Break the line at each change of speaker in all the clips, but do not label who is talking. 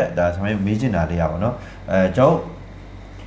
က်ဒါကျွန်တော်မေးချင်တာလေးရပါတော့အဲကျွန်တော်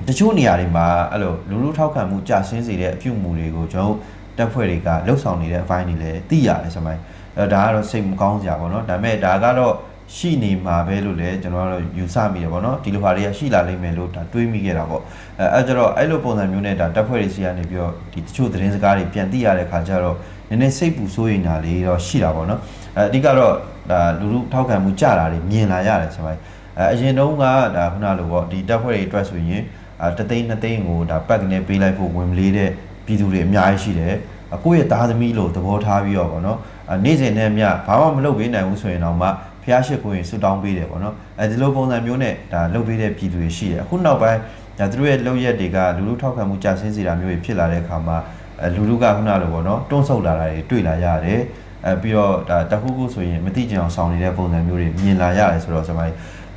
တချို့နေရာတွေမှာအဲ့လိုလူလူထောက်ခံမှုကြာဆင်းစေတဲ့အပြုအမူတွေကိုကျွန်တော်တပ်ဖွဲ့တွေကလှုပ်ဆောင်နေတဲ့အပိုင်းတွေလည်းသိရတယ်ဆိုမှအဲဒါကတော့စိတ်မကောင်းစရာပေါ့နော်ဒါပေမဲ့ဒါကတော့ရှိနေမှာပဲလို့လည်းကျွန်တော်ကတော့ယူဆမိတယ်ပေါ့နော်ဒီလိုဟာတွေကရှိလာလိမ့်မယ်လို့ဒါတွေးမိခဲ့တာပေါ့အဲအဲကြတော့အဲ့လိုပုံစံမျိုးနဲ့ဒါတပ်ဖွဲ့တွေစီကနေပြီးတော့ဒီတချို့သတင်းစကားတွေပြန်သိရတဲ့ခါကျတော့နည်းနည်းစိတ်ပူစိုးရိမ်တာလေးတော့ရှိတာပေါ့နော်အဲအဓိကတော့ဒါလူလူထောက်ခံမှုကြာတာတွေမြင်လာရတယ်ဆိုမှ အဲအရင်တုန်းကဒါခုနလိုပေါ့ဒီတပ်ဖွဲ့တွေအတွက်ဆိုရင်အာတသိန်းနှစ်သိန်းကိုဒါပတ်ကနေပေးလိုက်ဖို့ဝင်မလေးတဲ့ပြည်သူတွေအများကြီးရှိတယ်အကိုယ့်ရဲ့သားသမီးလို့သဘောထားပြီးတော့ဗောနော်အနေ့စဉ်နဲ့မြဘာမှမလုပ်ပေးနိုင်ဘူးဆိုရင်တော့မှဖျားရှိခိုးရင်ဆူတောင်းပေးတယ်ဗောနော်အဲဒီလိုပုံစံမျိုးနဲ့ဒါလုပ်ပေးတဲ့ပြည်သူတွေရှိတယ်အခုနောက်ပိုင်းဒါသူတို့ရဲ့လုပ်ရက်တွေကလူလူထောက်ခံမှုကြာဆင်းစေတာမျိုးတွေဖြစ်လာတဲ့အခါမှာအဲလူလူကခုနလိုဗောနော်တွန်းဆုတ်လာတာတွေတွေ့လာရတယ်အဲပြီးတော့ဒါတခုခုဆိုရင်မတိကျအောင်ဆောင်နေတဲ့ပုံစံမျိုးတွေမြင်လာရတယ်ဆိုတော့ကျွန်တော်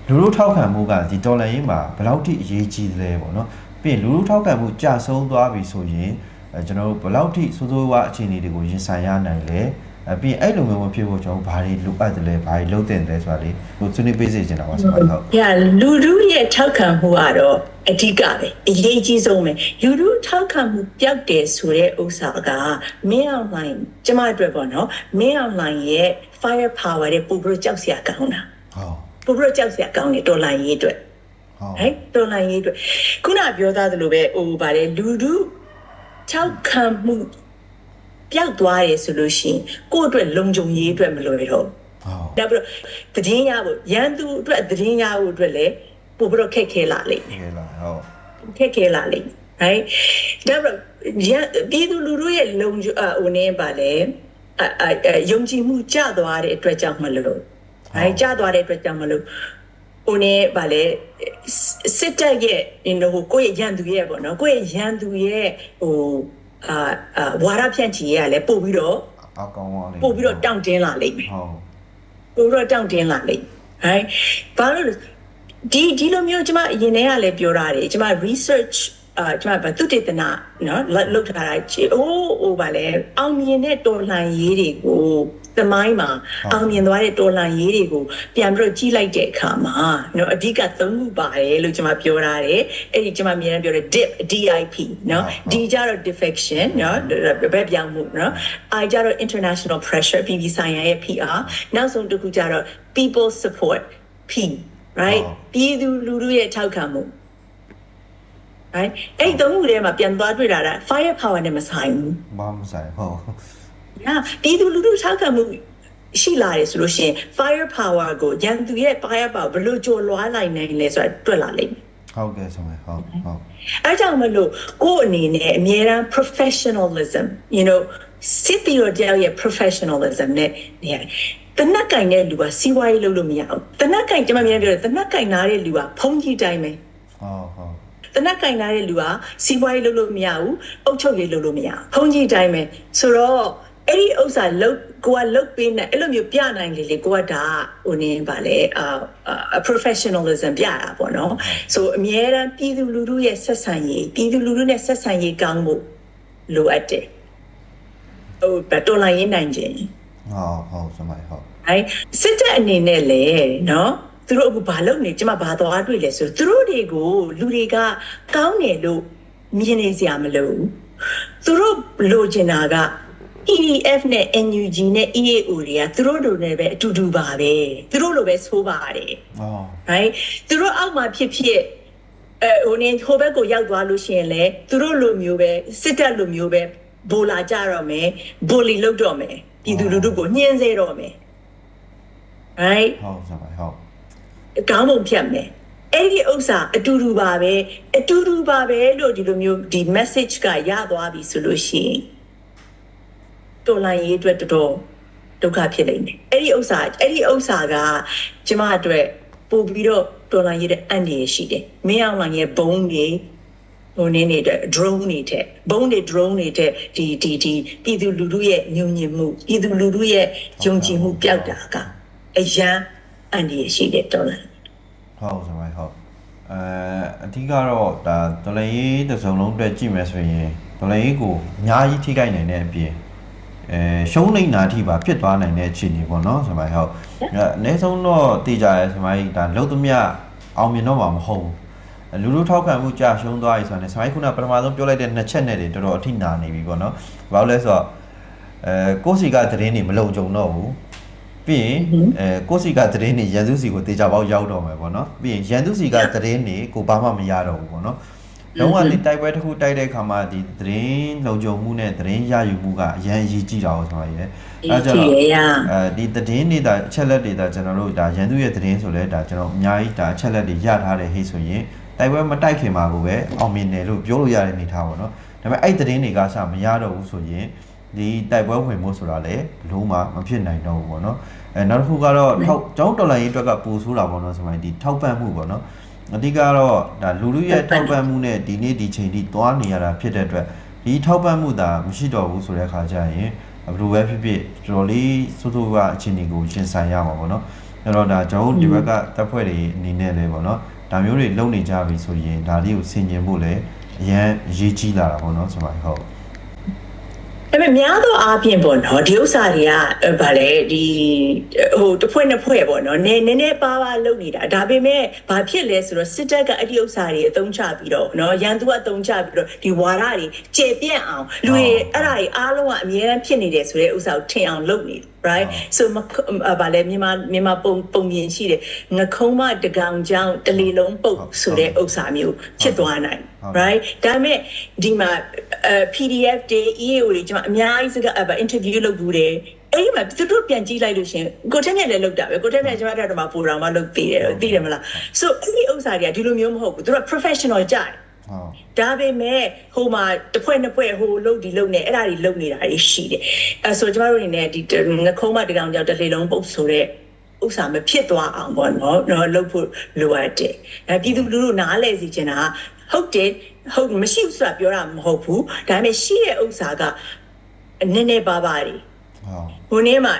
လူလူထောက်ခံမှုကဒီဒေါ်လာရင်းမှာဘယ်လောက်ထိအရေးကြီးသလဲပေါ့နော်ပြီးရင်လူလူထောက်ခံမှုကြာဆုံးသွားပြီဆိုရင်အဲကျွန်တော်တို့ဘယ်လောက်ထိစိုးစိုးဝါးအခြေအနေတွေကိုရင်ဆိုင်ရနိုင်လဲအဲပြီးရင်အဲ့လိုမျိုးမဖြစ်ဖို့ကျွန်တော်ဘာတွေလိုအပ်တယ်လဲဘာတွေလုပ်တင်တယ်ဆိုတာလေးဟိုဆွေးနွေးပေးစေချင်တာပါဆရာဟုတ်။
ညာလူလူရဲ့ထောက်ခံမှုကတော့အဓိကပဲအရေးကြီးဆုံးပဲလူလူထောက်ခံမှုပျောက်တယ်ဆိုတဲ့ဥစ္စာကမင်းအောင်လိုင်းကျမအတွက်ပေါ့နော်မင်းအောင်လိုင်းရဲ့ fire power တဲ့ပူပရကြောက်စရာကောင်းတာ
ဟုတ်
ပူပရကြောက်စရာကောင်းတယ်တော်လိုင်းရေးအတွက်
ဟုတ်
ဟဲ့တော်လိုင်းရေးအတွက်ခုနပြောသားသလိုပဲဟိုဗါတယ်လူလူထောက်ခံမှုပျောက်သွားတယ်ဆိုလို့ရှိရင်ကိုယ့်အတွက်လုံခြုံရေးအတွက်မလွယ်တော့
ဟုတ်
နောက်ပြီးတော့သတင်းရဖို့ရန်သူအတွက်သတင်းရဖို့အတွက်လည်းပို့ပြီးတော့ခက်ခဲလာလိမ့်မယ်
ကဲလားဟုတ်
ခက်ခဲလာလိမ့်မယ် right ဒါပေမဲ့ရန်ပြည်သူလူထုရဲ့လုံခြုံအဟိုနေပါလေအအအယုံကြည်မှုကျသွားတဲ့အတွက်ကြောင့်မလို့ right ကျသွားတဲ့အတွက်ကြောင့်မလို့ဟိုနေပါလေစစ်တပ်ရဲ့ you know ကိုယ့်ရဲ့ရန်သူရဲ့ပေါ့နော်ကိုယ့်ရဲ့ရန်သူရဲ့ဟိုအာအာဝါရဖြန့်ချီရလည်းပို့ပြီးတော့
အကောင်ပါလေး
ပို့ပြီးတော့တောင့်တင်းလာလိမ့်မယ်
ဟုတ်
ပိုတော့တောင့်တင်းလာလိမ့်ဟဲ့ဘာလို့လဲဒီဒီလိုမျိုးကျွန်မအရင်တည်းကလည်းပြောရတယ်ကျွန်မ research အာကျွန်မဗသုတေသနနော်လုပ်လုပ်ထားတာချေအိုးဟိုဗာလဲအောင်မြင်တဲ့တော်လှန်ရေးတွေကိုသမိုင်းမှာအောင်မြင်သွားတဲ့တော်လှန်ရေးတွေကိုပြန်ပြီးတော့ကြီးလိုက်တဲ့အခါမှာနော်အဓိကသုံးခုပါတယ်လို့ကျွန်မပြောထားတယ်အဲ့ဒီကျွန်မအမြင်နဲ့ပြောတယ် dip DIP နော် D ကြတော့ defection နော်ဘယ်ပြောင်းမှုနော် I ကြတော့ international pressure ပြည်ပြည်ဆိုင်ရာရဲ့ PR နောက်ဆုံးတစ်ခုကြတော့ people support P right ပြည်သူလူထုရဲ့ထောက်ခံမှု right အဲ့ဒီသုံးခုထဲမှာပြန်သွားတွေ့တာက fire power နဲ့မဆိုင်ဘူး
ဘာမဆိုင်ဟုတ်
ညာပြည်သူလူထုထောက်ခံမှုရှိလာတယ်ဆိုလို့ရှိရင် fire power ကိုရန်သူရဲ့ fire power ဘယ်လိုကြော်လွှားနိုင်နိုင်လဲဆိုတာတွေ့လာလိမ့်မယ်
ဟုတ်ကဲ့ဆရာဟုတ်ဟုတ်
အဲကြောင့်မလို့ကိုယ့်အနေနဲ့အမြဲတမ်း professionalism you know စစ်ပြီးတော့ကြောက်ရဲ့ professionalism နဲ့နေရတယ်တနက်ကင်တဲ့လူကစီးပွားရေးလုပ်လို့မရဘူးတနက်ကင်ကျွန်မမြန်ပြောတယ်တနက်ကင်နာတဲ့လူကဖုံးကြီးတိုင်းပဲ
ဟုတ်ဟုတ်
တနက်ကင်နာတဲ့လူကစီးပွားရေးလုပ်လို့မရဘူးအုပ်ချုပ်ရေးလုပ်လို့မရဘူးဖုံးကြီးတိုင်းပဲဆိုတော့အဲ့ဒီဥစ္စာလုတ်ကိုကလုတ်ပေးနေအဲ့လိုမျိုးပြနိုင်လေလေကိုကဒါဟိုနေပါလေအာ professionalism ပြတာပေါ့နော်ဆိုအမြဲတမ်းပြည်သူလူထုရဲ့ဆက်ဆံရေးပြည်သူလူထုနဲ့ဆက်ဆံရေးကောင်းဖို့လိုအပ်တယ်ဟိုဘတော်လိုင်းရေးနိုင်ခြင်း
ဟုတ်ဟုတ်ဆရာဟုတ်
အဲစစ်တပ်အနေနဲ့လေနော် သူတို့အခုဘာလုပ်နေကျမဘာသွားတွေ့လဲဆိုသူတို့တွေကိုလူတွေကကောင်းတယ်လို့မြင်နေစရာမလိုဘူးသူတို့လိုချင်တာက EDF နဲ့ NUG နဲ့ EAO တွေကသူတို့လိုနဲ့ပဲအတူတူပါပဲသူတို့လိုပဲဆိုးပါတယ်
ဟုတ်
right သူတို့အောက်မှာဖြစ်ဖြစ်အဲဟိုနေဟိုဘက်ကိုရောက်သွားလို့ရှိရင်လေသူတို့လိုမျိုးပဲစစ်တပ်လိုမျိုးပဲဘိုလာကြတော့မယ်ဘိုလီလုပ်တော့မယ်ပြည်သူလူထုကိုညှင်းဆဲတော့မယ် right
ဟုတ်ဆရာဟုတ်
ကောင်းပုံဖြတ်မယ်အဲ့ဒီဥစ္စာအတူတူပါပဲအတူတူပါပဲလို့ဒီလိုမျိုးဒီ message ကရသွားပြီဆိုလို့ရှိရင်တော်လိုင်းရေးအတွက်တော်တော်ဒုက္ခဖြစ်နေတယ်အဲ့ဒီဥစ္စာအဲ့ဒီဥစ္စာကကျမအတွက်ပို့ပြီးတော့တော်လိုင်းရေးတဲ့အန်ဒီရရှိတယ်မင်းအောင်လိုင်းရဲ့ဘုံတွေဟိုနေနေတဲ့ drone တွေတဲ့ဘုံတွေ drone တွေတဲ့ဒီဒီဒီပြည်သူလူထုရဲ့ညုံညင်မှုပြည်သူလူထုရဲ့ယုံကြည်မှုပျောက်တာကအရန် အန်ဒီရရှိတယ်တော်လိုင်း
ဟုတ်ဆရာဟုတ်အဲအဓိကတော့ဒါဒလရေးတစ်စုံလုံးအတွက်ကြည့်မယ်ဆိုရင်ဒလရေးကိုအများကြီးထိခိုက်နိုင်တဲ့အပြင်ဒအဲရှုံးနေတာအထိပါဖြစ်သွားနိုင်တဲ့အခြေအနေပေါ့နော်ဆရာမကြီးဟုတ်အဲအနည်းဆုံးတော့တည်ကြရဲဆရာမကြီးဒါလုံးသမျှအောင်မြင်တော့မှာမဟုတ်ဘူးလူလူထောက်ခံမှုကြာရှုံးသွားပြီဆိုတော့ဆရာမကြီးခုနပထမဆုံးပြောလိုက်တဲ့နှစ်ချက်နဲ့တွေတော်တော်အထိနာနေပြီပေါ့နော်ဘာလို့လဲဆိုတော့အဲကိုယ့်စီကသတင်းတွေမလုံခြုံတော့ဘူး ပြီးရင်အဲကိုယ့်စီကသတင်းတွေရန်သူစီကိုတေချာပေါက်ရောက်တော့မယ်ပေါ့နော်ပြီးရင်ရန်သူစီကသတင်းတွေကိုဘာမှမရတော့ဘူးပေါ့နော်လုံးဝဒီတိုက်ပွဲတစ်ခုတိုက်တဲ့အခါမှာဒီသတင်းလုံခြုံမှုနဲ့သတင်းရယူမှုကအရန်အရေးကြီးတာကိုဆိုရယ်အဲကြောင့်အဲဒီသတင်းတွေဒါအချက်လက်တွေဒါကျွန်တော်တို့ဒါရန်သူရဲ့သတင်းဆိုလဲဒါကျွန်တော်အများကြီးဒါအချက်လက်တွေရထားတယ်ဟိဆိုရင်တိုက်ပွဲမတိုက်ခင်မှာကိုပဲအောင်မြင်တယ်လို့ပြောလို့ရတဲ့အနေထားပေါ့နော်ဒါပေမဲ့အဲ့သတင်းတွေကစမရတော့ဘူးဆိုရင် ဒီတိုက်ပွဲဝင်မှုဆိုတာလည်းလုံးဝမဖြစ်နိုင်တော့ဘူးပေါ့နော်အဲနောက်တစ်ခုကတော့ထောက်ကျောင်းတော်လိုင်းရေးအတွက်ကပူဆိုးတာပေါ့နော်ဆိုရင်ဒီထောက်ပံ့မှုပေါ့နော်အဓိကတော့ဒါလူလူရဲ့ထောက်ပံ့မှုနဲ့ဒီနေ့ဒီချိန်ထိသွားနေရတာဖြစ်တဲ့အတွက်ဒီထောက်ပံ့မှုသာမရှိတော့ဘူးဆိုတဲ့အခါကျရင်ဘယ်လိုပဲဖြစ်ဖြစ်တော်တော်လေးစိုးစိုးကအခြေအနေကိုရှင်းဆိုင်ရမှာပေါ့နော်အဲ့တော့ဒါကျွန်တော်တို့ဒီဘက်ကတပ်ဖွဲ့တွေအနေနဲ့လည်းပေါ့နော်ဒါမျိုးတွေလုပ်နေကြပြီဆိုရင်ဒါလေးကိုဆင်ခြင်ဖို့လည်းအရန်အရေးကြီးလာတာပေါ့နော်ဆိုပါဟုတ်
ဒါ ပေမဲ့များသောအားဖြင့်ပေါ့နော်ဒီဥစ္စာတွေကဗာလေဒီဟိုတစ်ဖွဲ့နှစ်ဖွဲ့ပေါ့နော်နည်းနည်းနည်းပါးပါးလုပ်နေတာဒါပေမဲ့ဘာဖြစ်လဲဆိုတော့စစ်တပ်ကအဲ့ဒီဥစ္စာတွေအသုံးချပြီးတော့နော်ရန်သူကအသုံးချပြီးတော့ဒီဝါဒတွေကျေပြန့်အောင်လူတွေအဲ့ဒါတွေအားလုံးကအမြဲတမ်းဖြစ်နေတယ်ဆိုတဲ့ဥစ္စာကိုထင်အောင်လုပ်နေတယ် right so ဗာလေမြန်မာမြန်မာပုံပုံမြင်ရှိတယ်ငခုံးမတကောင်ကြောင်တလီလုံးပုတ်ဆိုတဲ့ဥစ္စာမျိုးဖြစ်သွားနိုင် right ဒါပေမဲ့ဒီမှာအဲ PDF တွေ EAO တွေကျွန်မအများကြီးစကားအ interview လုပ်ဘူးတယ်အဲ့ဒီမှာသူတို့ပြန်ကြည့်လိုက်လို့ရှင်ကိုထက်မြက်လည်းလုပ်တာပဲကိုထက်မြက်ကျွန်မတို့တော့မှပူတော်မှလုပ်သေးတယ်သိတယ်မလား so အဲ့ဒီဥစ္စာတွေကဒီလိုမျိုးမဟုတ်ဘူးသူတို့ professional ကြတယ်
ဟုတ်
ဒါပေမဲ့ဟိုမှာတစ်ဖွဲ့နှစ်ဖွဲ့ဟိုလုတ်ဒီလုတ်နေအဲ့ဒါတွေလုတ်နေတာတွေရှိတယ်အဲဆိုကျမတို့အနေနဲ့ဒီငခုံးမတကောင်ကြောင့်တစ်လေလုံးပုတ်ဆိုတဲ့ဥစ္စာမဖြစ်သွားအောင်ပေါ့နော်တော့လုတ်ဖို့လိုအပ်တယ်အဲပြည်သူလူထုနားလဲစီချင်တာဟုတ်တယ်ဟုတ်မရှိဘူးဆိုတာပြောတာမဟုတ်ဘူးဒါပေမဲ့ရှိတဲ့ဥစ္စာကနည်းနည်းပါးပါးတွေ
ဟုတ်
ဟိုနေ့မှာ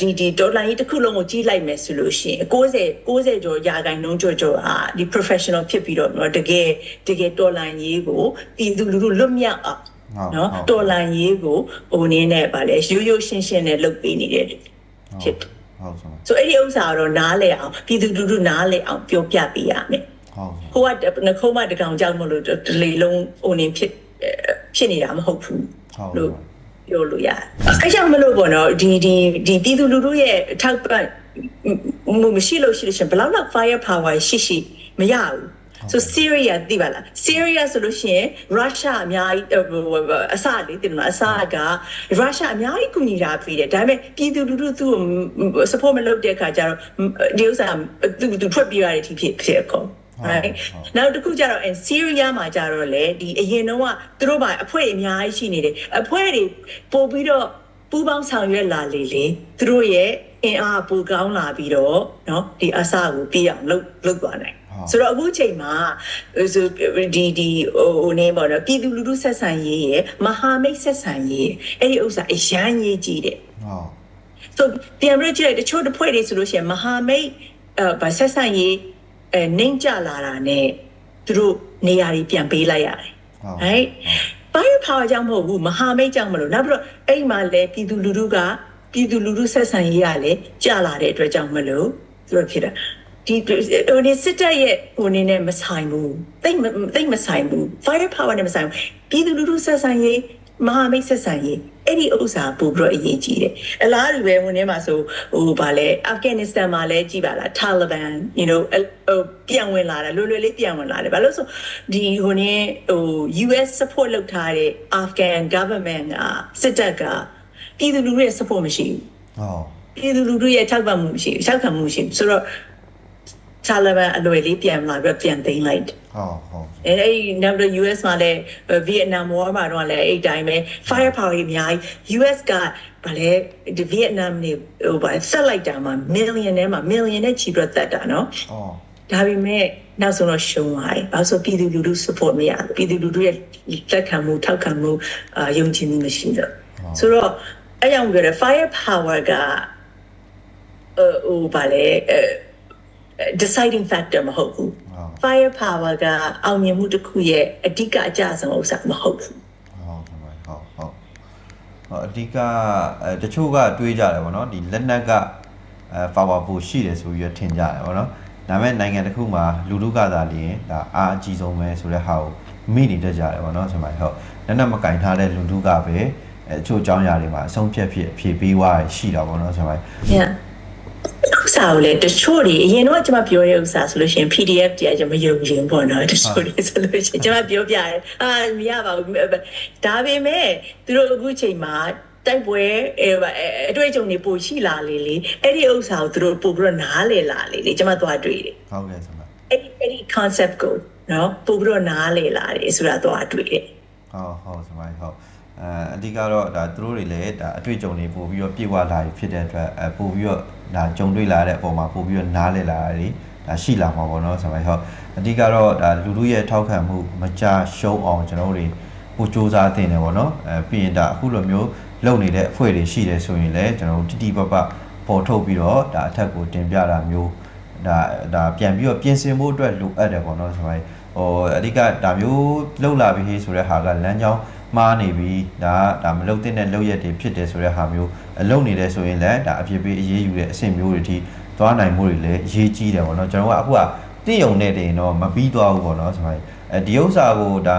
ဒီဒီဒေါ်လာကြီးတစ်ခုလုံးကိုကြီးလိုက်မယ်ဆိုလို့ရှိရင်60 60ကျော်ရာခိုင်နှုန်းကျော်ကျော်ဟာဒီ professional ဖြစ်ပြီးတော့နော်တကယ်တကယ်ဒေါ်လာကြီးကိုပြည်သူလူထုလွတ်မြောက်အောင်
ဟုတ်
နော်ဒေါ်လာကြီးကိုဟိုနေ့နဲ့ဗာလဲရိုးရိုးရှင်းရှင်းနဲ့လုပ်ပေးနေတဲ့ဖြစ်တယ်
ဟုတ်ဆို
ဆိုအဲ့ဒီဥစ္စာကတော့နားလဲအောင်ပြည်သူလူထုနားလဲအောင်ပြောပြပေးရမယ်
ဟုတ်
ဟိုကနှခုံးမတကောင်ကြောက်မလို့ဒီလေလုံးဟိုနေဖြစ်ဖြစ်နေတာမဟုတ်ဘူး
ဟုတ်
လို့ ပြောလို့ရတယ်။အဲကြောင့်မလို့ပေါ့နော်ဒီဒီဒီပြည်သူလူထုရဲ့ထောက်ပံ့မှုမရှိလို့ရှိလို့ရှင်ဘယ်လောက်လောက် fire power ရှိရှိမရဘူး။ so Syria သိပါလား Syria ဆိုလို့ရှိရင် Russia အများကြီးအစလေးတင်မလားအစက Russia အများကြီးကူညီတာပြီးတယ်ဒါပေမဲ့ပြည်သူလူထုသူ့ကို support မလုပ်တဲ့အခါကျတော့ဒီဥစ္စာသူသူထွက်ပြေးရတဲ့အထိဖြစ်ဖြစ်ကုန် right နောက်တစ်ခုကျတော့ Syria မှာကျတော့လေဒီအရင်တော့ကသူတို့ဘာအဖွဲ့အများကြီးရှိနေတယ်အဖွဲ့တွေပို့ပြီးတော့ပူပေါင်းဆောင်ရွက်လာလေလေသူတို့ရဲ့အင်အားပိုကောင်းလာပြီးတော့เนาะဒီအစကိုပြအောင်လုပ်လုပ်သွားနိုင်ဆိုတော့အခုချိန်မှာဆိုဒီဒီဟိုနေပေါ့နော်ပြည်သူလူထုဆက်ဆံရေးရဲ့မဟာမိတ်ဆက်ဆံရေးအဲ့ဒီဥစ္စာအရန်ရေးကြည့်တယ်
ဟုတ်
so ပြန်ပြီးကြည့်လိုက်တချို့တစ်ဖွဲ့တွေဆိုလို့ရှိရင်မဟာမိတ်အဲဗဆက်ဆန်ရေး အဲနှိမ့်ကြလာတာနဲ့သူတို့နေရာတွေပြန်ပေးလိုက်ရတယ်
ဟုတ်
right fire power ကြောင့်မဟုတ်ဘူးမဟာမိတ်ကြောင့်မလို့နောက်ပြီးတော့အဲ့မှာလဲပြည်သူလူထုကပြည်သူလူထုဆက်ဆံရေးကလည်းကြလာတဲ့အတွက်ကြောင့်မလို့သူတို့ဖြစ်တာဒီဟိုဒီစစ်တပ်ရဲ့ဟိုနေနဲ့မဆိုင်ဘူးတိတ်မတိတ်မဆိုင်ဘူး fire power နဲ့မဆိုင်ဘူးပြည်သူလူထုဆက်ဆံရေးမဟာမိတ်ဆက်ဆံရေး အဲ့ဒီဥစ္စာပို့ပြီးတော့အရေးကြီးတယ်အလားတူပဲဟိုနေမှာဆိုဟိုဗာလဲအာဖဂန်နစ္စတန်မှာလဲကြည်ပါလား Taliban you know ဟိုပြန်ဝင်လာတယ်လွယ်လွယ်လေးပြန်ဝင်လာတယ်ဘာလို့ဆိုဒီဟိုနေဟို US support လုပ်ထားတဲ့ Afghan government ကစစ်တပ်ကပြည်သူလူထုရဲ့ support မရှိဘူး
ဟုတ်
ပြည်သူလူထုရဲ့ထောက်ပံ့မှုမရှိဘူးထောက်ခံမှုမရှိဘူးဆိုတော့ Taliban အလွယ်လေးပြန်လာပြီးတော့ပြန်သိမ်းလိုက်တယ်
ဟုတ်ဟုတ်
အဲအဲ့ဒီနောက်တော့ US မှာလည်းဗီယက်နမ်ဝါမှာတော့လည်းအဲ့ဒီတိုင်းပဲ fire power ကြီးအများကြီး US ကဗာလဲဒီဗီယက်နမ်နေဟိုဗာဆက်လိုက်တာမှာ million နဲ့မှာ million နဲ့ချီပြီးတော့တက်တာနော်
အော်
ဒါပေမဲ့နောက်ဆုံးတော့ရှုံးသွားတယ်။ဘာလို့ဆိုပြည်သူလူထု support မရဘူး။ပြည်သူလူထုရဲ့လက်ခံမှုထောက်ခံမှုအာယုံကြည်မှုမရှိတော့။ဆိုတော့အဲ့ကြောင့်ပြောတယ် fire power ကဟိုဟိုဗာလဲအဲ deciding factor မဟုတ်ဘူး
ဟုတ်။
fire power ကအောင်မြင်မှုတစ်ခုရဲ့အဓိကအကျဆုံးဥစ္စာမဟုတ်ဘူး
ဟုတ်ကဲ့ဟုတ်ဟုတ်ဟောအဓိကအဲတချို့ကတွေးကြတယ်ဗောနော်ဒီလက်နက်ကအဲ power ပိုရှိတယ်ဆိုပြီးတော့ထင်ကြတယ်ဗောနော်ဒါပေမဲ့နိုင်ငံတစ်ခုမှာလူလူကသာလျင်ဒါအားအကြီးဆုံးပဲဆိုတဲ့ဟာကိုမိနေတတ်ကြတယ်ဗောနော်ဆိုမှဟုတ်လက်နက်မကင်ထားတဲ့လူလူကပဲအဲအချို့အကြောင်းအရာတွေမှာအဆုံးဖြတ်ဖြစ်အဖြေပေးသွားရရှိတာဗောနော်ဆိုမှ
Yeah ဥ စားကိုလေတချို့တွေအရင်တော့ကျွန်မပြောတဲ့ဥစားဆိုလို့ရှိရင် PDF တရားကျွန်မယုံကြည်ဘူးပေါ့နော်တချို့တွေဆိုလို့ရှိရင်ကျွန်မပြောပြတယ်အာမရပါဘူးဒါပေမဲ့သူတို့အခုချိန်မှာတိုက်ပွဲအဲအတွေ့အကြုံတွေပိုရှိလာလေလေအဲ့ဒီဥစားကိုသူတို့ပို့ပြီးတော့နားလေလာလေလေကျွန်မသွားတွေ့တယ်
ဟုတ်ကဲ့ဆိုမှ
အဲ့ဒီအဲ့ဒီ concept ကိုနော်ပို့ပြီးတော့နားလေလာတယ်ဆိုတာသွားတွေ့တယ်
ဟုတ်ဟုတ်ဆိုမှဟုတ် အဲအဓိကတော့ဒါသူတို့တွေလည်းဒါအတွေ့အကြုံတွေပို့ပြီးတော့ပြေဝလာပြီဖြစ်တဲ့အတွက်အဲပို့ပြီးတော့ဒါကြုံတွေ့လာတဲ့အပေါ်မှာပို့ပြီးတော့နားလည်လာတာတွေဒါရှိလာမှာပေါ့နော်ဆိုမှဟုတ်အဓိကတော့ဒါလူလူရဲ့ထောက်ခံမှုမကြရှုံးအောင်ကျွန်တော်တို့တွေပိုစူးစမ်းတင်တယ်ပေါ့နော်အဲပြီးရင်ဒါအခုလိုမျိုးလုပ်နေတဲ့အဖွဲ့တွေရှိတယ်ဆိုရင်လည်းကျွန်တော်တို့တိတိပပပေါ်ထုတ်ပြီးတော့ဒါအထက်ကိုတင်ပြတာမျိုးဒါဒါပြန်ပြီးတော့ပြင်ဆင်ဖို့အတွက်လိုအပ်တယ်ပေါ့နော်ဆိုမှဟိုအဓိကဒါမျိုးလောက်လာပြီဆိုတဲ့ဟာကလမ်းကြောင်း မှားနေပြီဒါဒါမလုတ်တဲ့လောက်ရက်တွေဖြစ်တယ်ဆိုတဲ့ဟာမျိုးအလုံနေတယ်ဆိုရင်လည်းဒါအဖြစ်ပေးအရေးယူတဲ့အဆင့်မျိုးတွေထိသွားနိုင်မှုတွေလည်းအရေးကြီးတယ်ပေါ့နော်ကျွန်တော်ကအခုကတင့်ယုံနဲ့တင်တော့မပြီးသွားဘူးပေါ့နော်ဆိုမှအဲဒီဥစ္စာကိုဒါ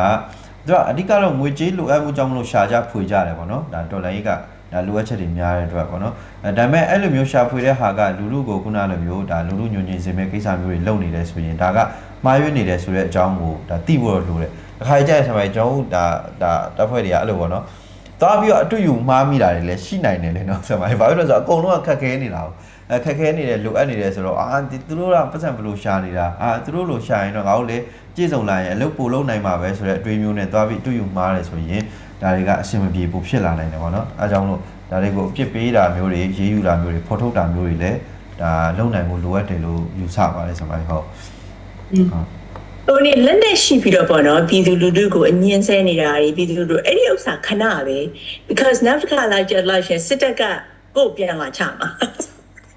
သူကအဓိကတော့ငွေကြေးလိုအပ်မှုကြောင့်မလို့ရှာကြဖွေကြတယ်ပေါ့နော်ဒါဒေါ်လာကြီးကဒါလိုအပ်ချက်တွေများတဲ့အတွက်ပေါ့နော်အဲဒါပေမဲ့အဲ့လိုမျိုးရှာဖွေတဲ့ဟာကလူလူကိုခုနလိုမျိုးဒါလူလူညွန်ညင်စေမဲ့ကိစ္စမျိုးတွေလုပ်နေတယ်ဆိုရင်ဒါကမှားရွေးနေတယ်ဆိုတဲ့အကြောင်းကိုဒါသိဖို့လိုတယ် အခါကျရင်ဆံမိုင်ကျွန်တော်တို့ဒါဒါတပ်ဖွဲ့တွေကအဲ့လိုပေါ့နော်သွားပြီးတော့အတွေ့အကြုံမှားမိတာတွေလည်းရှိနိုင်တယ်လေနော်ဆံမိုင်ဘာဖြစ်လို့လဲဆိုတော့အကုန်လုံးကခက်ခဲနေတာကိုအဲခက်ခဲနေတယ်လိုအပ်နေတယ်ဆိုတော့အာဒီသူတို့ကပတ်စံဘယ်လိုရှာနေတာအာသူတို့လိုရှာရင်တော့ငါတို့လည်းကြည့်စုံလာရင်အလုပ်ပိုလုပ်နိုင်မှာပဲဆိုတဲ့အတွေ့အမျိုးနဲ့သွားပြီးအတွေ့အကြုံမှားတယ်ဆိုရင်ဒါတွေကအဆင်မပြေပိုဖြစ်လာနိုင်တယ်ပေါ့နော်အဲကြောင့်လို့ဒါတွေကိုအပြစ်ပေးတာမျိုးတွေရေးယူတာမျိုးတွေဖော်ထုတ်တာမျိုးတွေလည်းဒါလုံနိုင်ဖို့လိုအပ်တယ်လို့ယူဆပါတယ်ဆံမိုင်ဟုတ်ဟုတ်
ဟိုနေလက်နဲ့ရှိပြီးတော့ပေါ့နော်ပြည်သူလူထုကိုအငင်းဆဲနေတာတွေပြည်သူလူထုအဲ့ဒီဥစ္စာခဏပဲ because နောက်တစ်ခါလာကြလာရှင်စစ်တပ်ကကိုယ်ပြန်လာချမှာ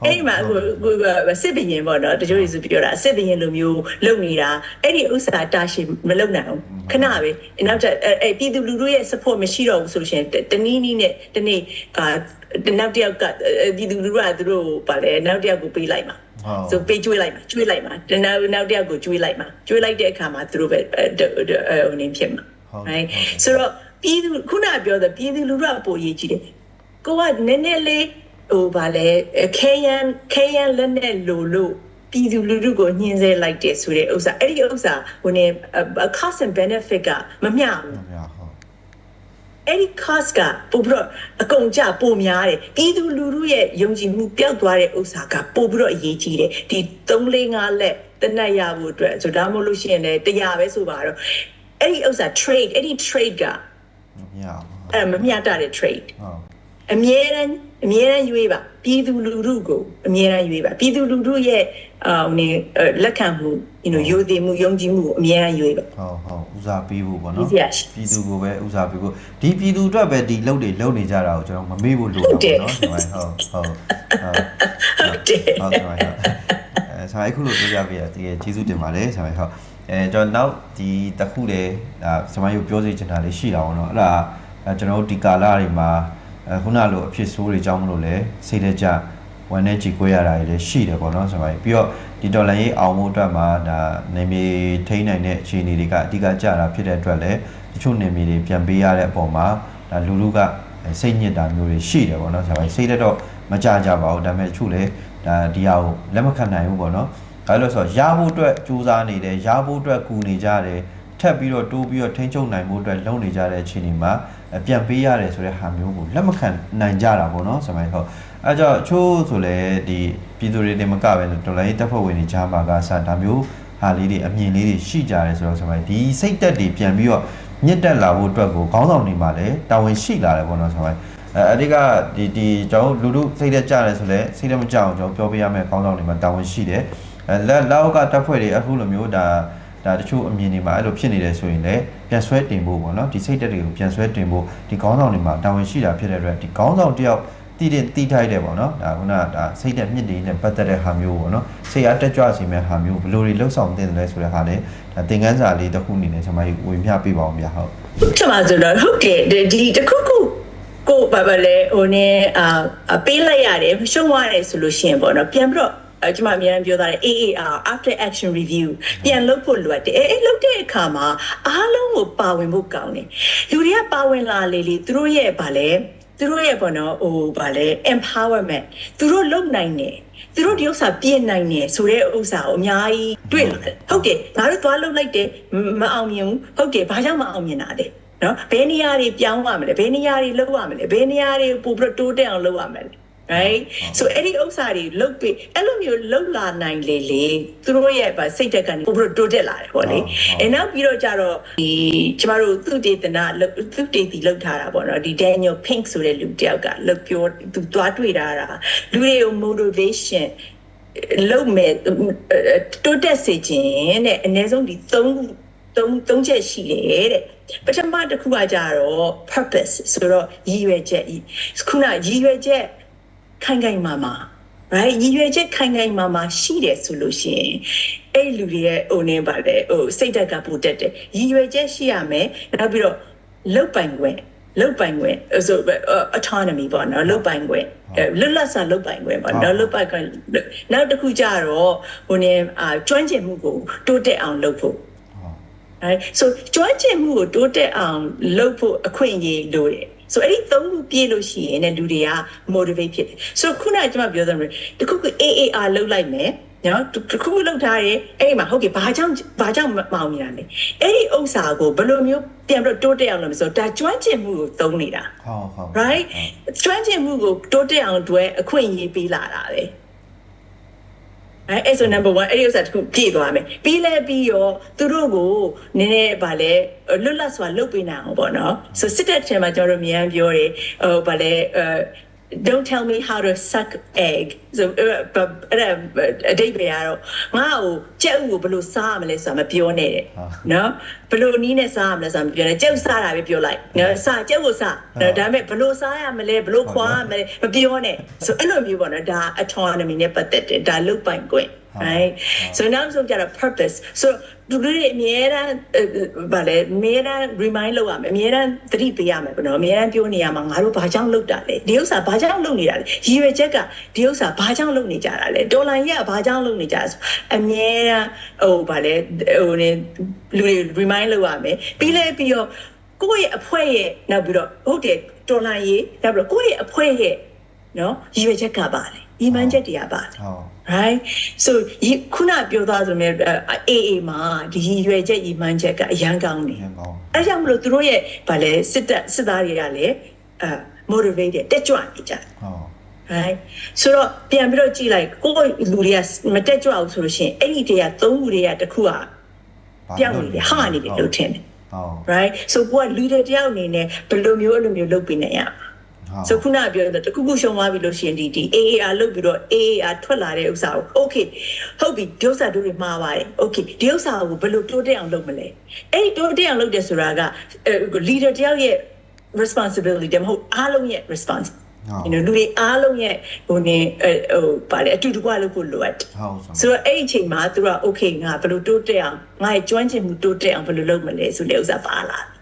အဲ့ဒီမှာကိုကိုစစ်ဘရင်ပေါ့နော်တချို့တွေဆိုပြောတာစစ်ဘရင်လိုမျိုးလုပ်နေတာအဲ့ဒီဥစ္စာတာရှိမလုပ်နိုင်ဘူးခဏပဲနောက်ထပ်အဲ့ပြည်သူလူထုရဲ့ support မရှိတော့ဘူးဆိုလို့ရှင်တနည်းနည်းနဲ့တနေ့အာနောက်တစ်ယောက်ကပြည်သူလူထုကသူတို့ဗာလဲနောက်တစ်ယောက်ကိုပေးလိုက်မှာ
ဟုတ်
ဆိုပေးကျွေးလိုက်မှာကျွေးလိုက်မှာတနောက်နောက်တစ်ယောက်ကိုကျွေးလိုက်မှာကျွေးလိုက်တဲ့အခါမှာသူတို့ပဲအဲဟိုနေဖြစ်မှာ
ဟုတ်
right
ဟုတ်
ဆိုတော့ပြည်သူခုနပြောတဲ့ပြည်သူလူထုကပိုရေးကြည့်တယ်ကိုကနည်းနည်းလေးဟိုဗာလဲခဲယန်ခဲယန်လက်နဲ့လိုလို့ပြည်သူလူထုကိုညှင်းဆဲလိုက်တယ်ဆိုတဲ့ဥစ္စာအဲ့ဒီဥစ္စာဟိုနေ cost and benefit ကမမျှဘူး
ဟုတ်ဟုတ်
အဲ့ဒီ cost ကပို့ပြီးတော့အကုန်ကြပိုများတယ်ပြည်သူလူထုရဲ့ယုံကြည်မှုပျောက်သွားတဲ့ဥစ္စာကပို့ပြီးတော့အရေးကြီးတယ်ဒီ3 4 5လက်တနက်ရဖို့အတွက်ဆိုဒါမှမဟုတ်လို့ရှိရင်လည်းတရားပဲဆိုပါတော့အဲ့ဒီဥစ္စာ trade အဲ့ဒီ trade က
မရဘူး
အဲ့မမျှတတဲ့ trade
ဟုတ်
အမြဲတမ်း အမြဲတမ်းရွေးပါပြည်သူလူထုကိုအမြဲတမ်းရွေးပါပြည်သူလူထုရဲ့အာဟိုနေလက်ခံမှု you know ယိုသိမှုယုံကြည်မှုကိုအမြဲတမ်းရွေးပါ
ဟုတ်ဟုတ်ဦးစားပေးဖို့ပေါ့
ဒီ
နော်
စရာရှိ
ပြည်သူကိုပဲဦးစားပေးဖို့ဒီပြည်သူအတွက်ပဲဒီလုပ်တွေလုပ်နေကြတာကိုကျွန်တော်မမေ့ဖို့လိုတာပေါ့နော်ဒီမှာဟုတ်ဟုတ်ဟုတ်
ဟုတ်တယ်
ဟုတ်ကဲ့ပါဟုတ်အဲဆရာအခုလိုပြောပြပေးရတကယ်ကျေးဇူးတင်ပါတယ်ဆရာဟုတ်အဲကျွန်တော်နောက်ဒီတစ်ခုလေဒါဆရာရုပ်ပြောစီချင်တာလေးရှိတာပေါ့နော်အဲ့ဒါအဲကျွန်တော်တို့ဒီကာလတွေမှာ အဲခုနလိုအဖြစ်ဆိုးတွေကြောင့်မလို့လဲစိတ်တကြဝန်နဲ့ကြည်ကွဲရတာတွေလည်းရှိတယ်ပေါ့နော်ဆရာပြီးတော့ဒီဒေါ်လာရေးအောင်မှုအတွက်မှာဒါနေမီထိန်းနိုင်တဲ့အခြေအနေတွေကအဓိကကြတာဖြစ်တဲ့အတွက်လည်းတချို့နေမီတွေပြန်ပေးရတဲ့အပေါ်မှာဒါလူလူကစိတ်ညစ်တာမျိုးတွေရှိတယ်ပေါ့နော်ဆရာစိတ်တက်တော့မကြကြပါဘူးဒါပေမဲ့တချို့လည်းဒါဒီဟာကိုလက်မခံနိုင်ဘူးပေါ့နော်။ဒါလို့ဆိုတော့ရဖို့အတွက်ကြိုးစားနေတယ်ရဖို့အတွက်ကူနေကြတယ်ထပ်ပြီးတော့တိုးပြီးတော့ထိန်းချုပ်နိုင်ဖို့အတွက်လုပ်နေကြတဲ့အခြေအနေမှာအ ပြန်ပေးရတယ်ဆိုတဲ့ဟာမျိုးကိုလက်မခံနိုင်ကြတာပေါ့နော်ဆမိုင်းဟုတ်အဲကြောင့်အချို့ဆိုလဲဒီပြည်သူတွေတင်မကပဲဒေါ်လာရေးတပ်ဖွဲ့ဝင်တွေကြားမှာကစဒါမျိုးဟာလေးတွေအမြင်လေးတွေရှိကြတယ်ဆိုတော့ဆမိုင်းဒီစိတ်သက်တွေပြန်ပြီးတော့ညစ်တက်လာဖို့အတွက်ကိုခေါင်းဆောင်တွေမှာလည်းတာဝန်ရှိလာတယ်ပေါ့နော်ဆမိုင်းအဲအဓိကဒီဒီကျွန်တော်တို့လူလူစိတ်သက်ကြတယ်ဆိုလဲစိတ်သက်မကြအောင်ကျွန်တော်ပြောပြရမယ့်ကောင်းဆောင်တွေမှာတာဝန်ရှိတယ်အဲလက်လောက်ကတပ်ဖွဲ့တွေအခုလိုမျိုးဒါဒါတချို့အမြင်တွေမှာအဲ့လိုဖြစ်နေတယ်ဆိုရင်လည်း ပြန်ဆွဲတင်ဖို့ပေါ့နော်ဒီစိတ်သက်တွေကိုပြန်ဆွဲတင်ဖို့ဒီကောင်းဆောင်တွေမှာတာဝန်ရှိတာဖြစ်တဲ့အတွက်ဒီကောင်းဆောင်တယောက်တည်တဲ့တည်ထိုက်တယ်ပေါ့နော်ဒါခုနကဒါစိတ်သက်မြင့်တွေနဲ့ပတ်သက်တဲ့ဟာမျိုးပေါ့နော်စိတ်အားတက်ကြွစေမယ့်ဟာမျိုးဘယ်လိုတွေလှုပ်ဆောင်တင်တယ်လဲဆိုတဲ့ဟာလည်းဒါသင်ခန်းစာလေးတစ်ခုအနေနဲ့ကျွန်မကြီးဝင်ပြပေးပါအောင်ဗျာဟုတ်
ကျွန်မဆိုတော့ဟုတ်တယ်ဒီဒီတစ်ခုခုကိုဘာဘာလဲဟိုနေအာအပေးလိုက်ရတယ်ရှုံးသွားတယ်ဆိုလို့ရှိရင်ပေါ့နော်ပြန်ပြီးတော့အဲ ကျွန်မအများကြီးပြောတာလေ AAR after action review ပြန်လုပ်ဖို့လိုအပ်တယ်အဲအဲလုပ်တဲ့အခါမှာအားလုံးကိုပါဝင်ဖို့ကောင်းတယ်လူတွေကပါဝင်လာလေလေသူတို့ရဲ့ဗာလဲသူတို့ရဲ့ပေါ့နော်ဟိုဗာလဲ empowerment သူတို့လုပ်နိုင်တယ်သူတို့ဒီဥစ္စာပြည့်နိုင်တယ်ဆိုတဲ့ဥစ္စာကိုအများကြီးတွေ့လာတယ်ဟုတ်တယ်ငါတို့သွားလုပ်လိုက်တယ်မမအောင်မြင်ဘူးဟုတ်တယ်ဘာကြောင့်မအောင်မြင်တာလဲနော်ဘယ်နေရာတွေပြောင်းရမလဲဘယ်နေရာတွေလုပ်ရမလဲဘယ်နေရာတွေပို့ပြီးတော့တိုးတက်အောင်လုပ်ရမလဲ right so အဲ့ဒီဥစ္စာတွေလုပ်ပြီးအဲ့လိုမျိုးလုပ်လာနိုင်လေလေသူတို့ရဲ့ဗာစိတ်တက်ကနေပို့ပြီးတော့တိုးတက်လာတယ်ပေါ့လေအဲနောက်ပြီးတော့ကြတော့ဒီကျမတို့သူတေသနာလုပ်သူတေတီလောက်ထားတာပေါ့နော်ဒီ Daniel Pink ဆိုတဲ့လူတစ်ယောက်ကလောက်ပြောသူသွားတွေ့တာတာလူတွေကို motivation လုံးမဲ့တိုးတက်စေခြင်းတဲ့အနည်းဆုံးဒီ3သုံးသုံးချက်ရှိတယ်တဲ့ပထမတစ်ခုကကြတော့ purpose ဆိုတော့ရည်ရွယ်ချက်ဤခုနရည်ရွယ်ချက် ခိုင်ခိုင်မာမာ right ရည်ရွယ်ချက်ခိုင်ခိုင်မာမာရှိတယ်ဆိုလို့ရှိရင်အဲ့လူတွေရဲ့ဟိုနေပါလေဟိုစိတ်ဓာတ်ကပိုတက်တယ်ရည်ရွယ်ချက်ရှိရမယ်နောက်ပြီးတော့လုတ်ပိုင်ခွင့်လုတ်ပိုင်ခွင့်ဆို autonomy ပေါ့နော်လုတ်ပိုင်ခွင့်လွတ်လပ်စွာလုတ်ပိုင်ခွင့်ပေါ့နော်လုတ်ပိုင်ခွင့်နောက်တစ်ခုကြတော့ဟိုနေအာကျွမ်းကျင်မှုကိုတိုးတက်အောင်လုပ်ဖို့အဲဆိုကျွမ်းကျင်မှုကိုတိုးတက်အောင်လုပ်ဖို့အခွင့်အရေးလိုတယ် ဆိုအဲ့ဒီသုံးခုပြည့်လို့ရှိရင်လည်းလူတွေက motivate ဖြစ်တယ်ဆိုခုနကကျွန်မပြောသလိုတခုခု AAR လောက်လိုက်မယ်နော်တခုခုလောက်ထားရဲအဲ့ဒီမှာဟုတ်ကဲ့ဘာကြောင့်ဘာကြောင့်မအောင်နေတာလဲအဲ့ဒီဥစ္စာကိုဘယ်လိုမျိုးပြန်ပြီးတော့တိုးတက်အောင်လုပ်မလဲဆိုတော့ဒါကျွမ်းကျင်မှုကိုသုံးနေတာ
ဟုတ်ဟုတ်
right ကျွမ်းကျင်မှုကိုတိုးတက်အောင်အတွက်အခွင့်အရေးပေးလာတာပဲ အဲအဲ့ဆို number 1အဲ့ဒီဥစ္စာတစ်ခုပြည့်သွားမယ်ပြီးလဲပြီးရောသူတို့ကိုနည်းနည်းဗာလဲလွတ်လပ်စွာလုပ်ပေးနိုင်အောင်ပေါ့နော်ဆိုစစ်တဲ့ထဲမှာကျွန်တော်တို့မြန်ပြောတယ်ဟိုဗာလဲအဲ don't tell me how to suck egg so အဲ့ဒါအတိတ်ပဲရတော့ငါ့ကိုကြက်ဥကိုဘယ်လိုစားရမလဲဆိုတာမပြောနဲ့တဲ့နော်ဘယ်လိုနီးနဲ့စားရမလဲဆိုတာမပြောနဲ့ကြက်ဥစားတာပဲပြောလိုက်နော်စားကြက်ဥစားဒါပေမဲ့ဘယ်လိုစားရမလဲဘယ်လိုခွာရမလဲမပြောနဲ့ဆိုအဲ့လိုမျိုးပေါ့နော်ဒါ autonomy နဲ့ပတ်သက်တယ်ဒါလုတ်ပိုင်ခွင့် right so now ဆိုကြတော့ purpose so သူတို့တွေအများအားဗာလဲအများအား remind လုပ်ရမယ်အများအားသတိပေးရမယ်ပေါ့နော်အများအားပြောနေရမှာငါတို့ဘာကြောင့်လုပ်တာလဲဒီဥစ္စာဘာကြောင့်လုပ်နေတာလဲရည်ရွယ်ချက်ကဒီဥစ္စာဘာကြောင့်လုပ်နေကြတာလဲဒေါ်လာကြီးကဘာကြောင့်လုပ်နေကြတာဆိုအများအားဟိုဗာလဲဟိုနေလူတွေ remind လုပ်ရမယ်ပြီးလဲပြီးတော့ကိုယ့်ရဲ့အဖွဲရဲ့နောက်ပြီးတော့ဟုတ်တယ်ဒေါ်လာကြီးနောက်ပြီးတော့ကိုယ့်ရဲ့အဖွဲရဲ့နော်ရည်ရွယ်ချက်ကပါလေ ညီမန်းချက်တွေကပါလေ
ဟုတ်
right so ဒီခုနပြောသားဆိုမြဲ AA မှာဒီရည်ရွယ်ချက်ရည်မှန်းချက်ကအရန်ကောင်းတယ်
ရန်ကောင်း
အဲကြောင့်မလို့သူတို့ရဲ့ဗာလဲစစ်တပ်စစ်သားတွေကလည်းအဲ motivated တက်ကြွနေကြတယ်
ဟုတ်
right ဆိုတော့ပြန်ပြီးတော့ကြည့်လိုက်ကိုယ့်လူတွေကမတက်ကြွဘူးဆိုလို့ရှိရင်အဲ့ဒီတည်းကသုံးခုတည်းကတစ်ခုကပြောင်းနေတယ်ဟာနေတယ်လို့ထင်တယ်
ဟုတ်
right so ကိုက leader တယောက်အနေနဲ့ဘယ်လိုမျိုးအဲ့လိုမျိုးလုပ်ပြနေရမလဲ
ဟုတ်
ဆိုခုနကပြောတဲ့တခုခုရှုံသွားပြီလို့ရှိရင်ဒီဒီ AAR လုတ်ပြီးတော့ AAR ထွက်လာတဲ့ဥစ္စာကို okay ဟုတ်ပြီဒီဥစ္စာတို့တွေမှားပါတယ် okay ဒီဥစ္စာကိုဘယ်လိုတိုးတက်အောင်လုပ်မလဲအဲ့ဒီတိုးတက်အောင်လုပ်တယ်ဆိုတာကအဲ leader တယောက်ရဲ့ responsibility တည်းမဟုတ်အားလုံးရဲ့ response
ဟုတ်
you know လူတွေအားလုံးရဲ့ဟိုနေအဲဟိုဗာလေအတူတကွလုပ်ဖို့လိုအပ်တယ်
ဟုတ်ဆို
ဆိုတော့အဲ့ဒီအချိန်မှာသူက okay ငါဘယ်လိုတိုးတက်အောင်ငါရဲ့ကျွမ်းကျင်မှုတိုးတက်အောင်ဘယ်လိုလုပ်မလဲဆိုတဲ့ဥစ္စာပါလာတယ်
ဟုတ်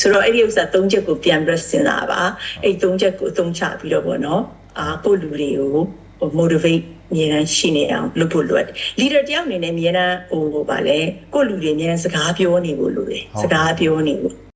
ဆိုတော့အဲ့ဒီဥစ္စာ၃ချက်ကိုပြန်ပြီးတော့စဉ်းစားပါအဲ့၃ချက်ကိုအသုံးချပြီးတော့ပေါ့နော်အာကိုယ့်လူတွေကိုဟို motivate အမြဲတမ်းရှိနေအောင်လုပ်ဖို့လိုအပ်တယ် leader တယောက်အနေနဲ့အမြဲတမ်းဟိုဗာလဲကိုယ့်လူတွေအမြဲတမ်းစကားပြောနေဖို့လိုတယ်စကားပြောနေဖို့